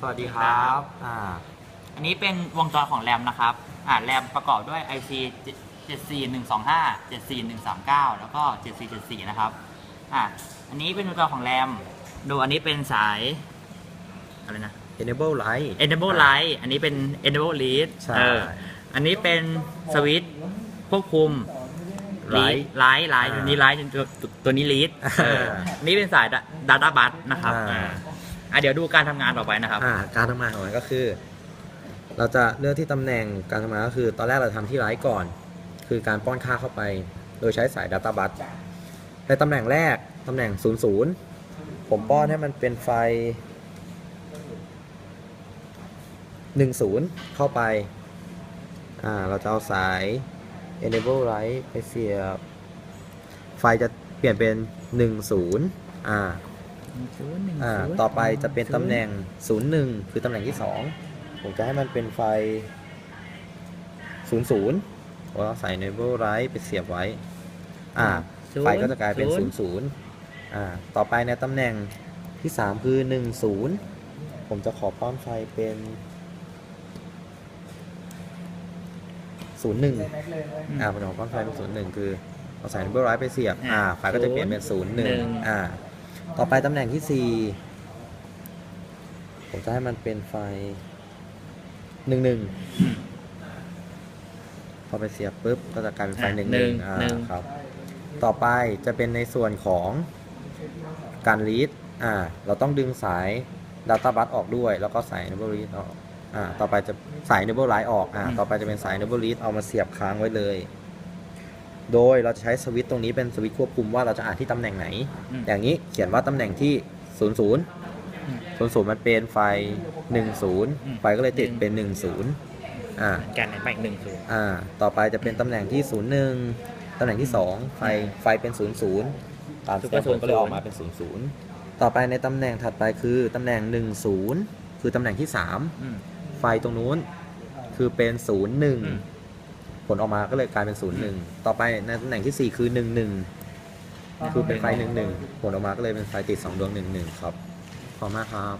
สวัสดีครับอ่าอันนี้เป็นวงจรของแรมนะครับอ่าแรมประกอบด้วย IC 74125 74139 แล้วก็ 7474 นะครับอ่าอันนี้เป็นวงจรของแรม ดูอันนี้เป็นสายอะไรนะ enable light enable light อันนี้เป็น enable lead ใช่เอออันนี้เป็นสวิตช์ควบคุม Light ไลท์ไลท์อ่าตัวนี้ไลท์ตัวตัวนี้ lead เอออ่าอันนี้เป็นสาย data bus นะครับ อะเดี๋ยวดูการทำงานต่อไปนะครับ อ่าการทำงานของมันก็คือ เราจะเลือกที่ตำแหน่งการทำงานก็คือ ตอนแรกเราทำที่ไลท์ก่อน คือการป้อนค่าเข้าไป โดยใช้สาย Data Bus ในตำแหน่งแรกตำแหน่ง 00 ผมป้อนให้มันเป็นไฟ 10 เข้าไป อ่าเราจะเอาสาย enable light ไปเสียบ ไฟจะเปลี่ยนเป็น 10 อ่า อ่าต่อไปจะเป็นตำแหน่ง 01 คือตำแหน่งที่ 2 ผมจะให้มันเป็นไฟ 00ผมเอาใส่ enable light ไปเสียบไว้ อ่าศูนย์ไฟก็จะกลายเป็นศูนย์00อ่า ต่อไปในตำแหน่งที่ 3 คือ 10 ผมจะขอป้อนไฟเป็น 01อ่าผมจะขอป้อนไฟเป็น 01 คือเอาใส่ enable light ไปเสียบ อ่า ไฟก็จะเปลี่ยนเป็น 01อ่า ต่อไปตำแหน่งที่ 4 ผมจะให้มันเป็นไฟ11พอไปเสียบปุ๊บก็จะกลายเป็นไฟอะหนึ่งหนึ่งอ่าหนึ่งครับ ต่อไปจะเป็นในส่วนของการรีดอ่า เราต้องดึงสาย Data Bus ออกด้วย แล้วก็สาย Enable Read ออกอ่า ต่อไปจะสาย Enable Light ออกอ่า ต่อไปจะเป็นสาย Enable Read เอามาเสียบค้างไว้เลย โดยเราจะใช้สวิตช์ตรงนี้เป็นสวิตช์ควบคุมว่าเราจะอ่านที่ตำแหน่งไหน อืม อย่างนี้เขียนว่าตำแหน่งที่ 00 00 มันเป็นไฟ10 ไฟก็เลยติดเป็น 10อ่าแกนไปอีกหนึ่งศูนย์อ่า ต่อไปจะเป็นตำแหน่งที่ 01 ตำแหน่งที่ 2 ไฟ ไฟเป็น 00 ตามสเต็ปผมก็เลยออกมาเป็น 00 ต่อไปในตำแหน่งถัดไปคือตำแหน่ง 10 คือตำแหน่งที่อืม3ไฟตรงนู้นคือเป็นม01 ผลออกมาก็เลยกลายเป็น01ต่อไปในตำแหน่งที่4คือ11คือเป็นไฟ11ผลออกมาก็เลยเป็นไฟติด2ดวง11ครับขอบคุณมากครับ